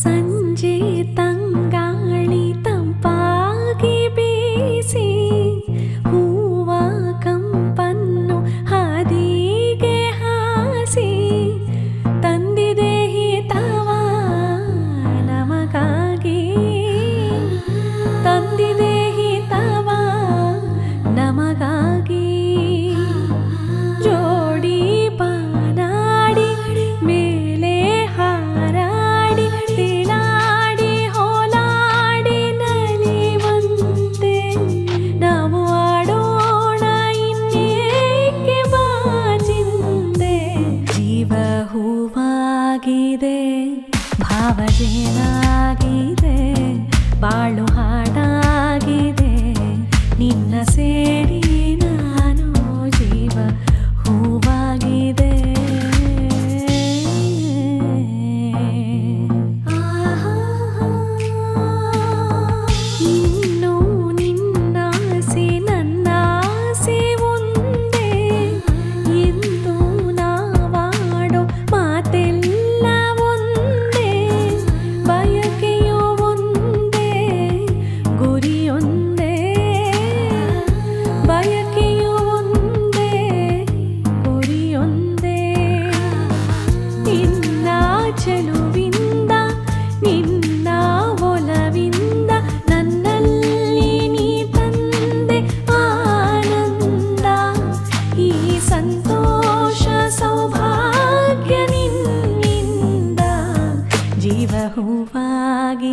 सञ्जिता ഭാവഗീതേ ഭാവജേനാ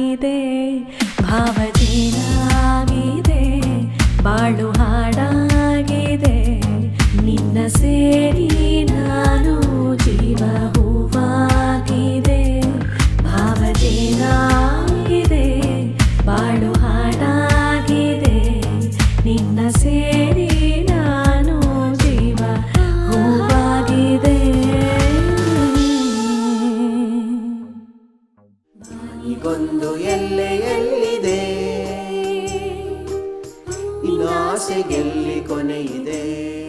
ಹಾಡಾಗಿದೆ ಭಾವಜೀನ ಆಗಿದೆ ಬಾಳು ಹಾಡಾಗಿದೆ ನಿನ್ನ ಸೇರಿ ಈಗೊಂದು ಎಲ್ಲೆಯಲ್ಲಿದೆ? ಇನ್ನಾಸೆಗೆಲ್ಲಿ ಕೊನೆಯಿದೆ?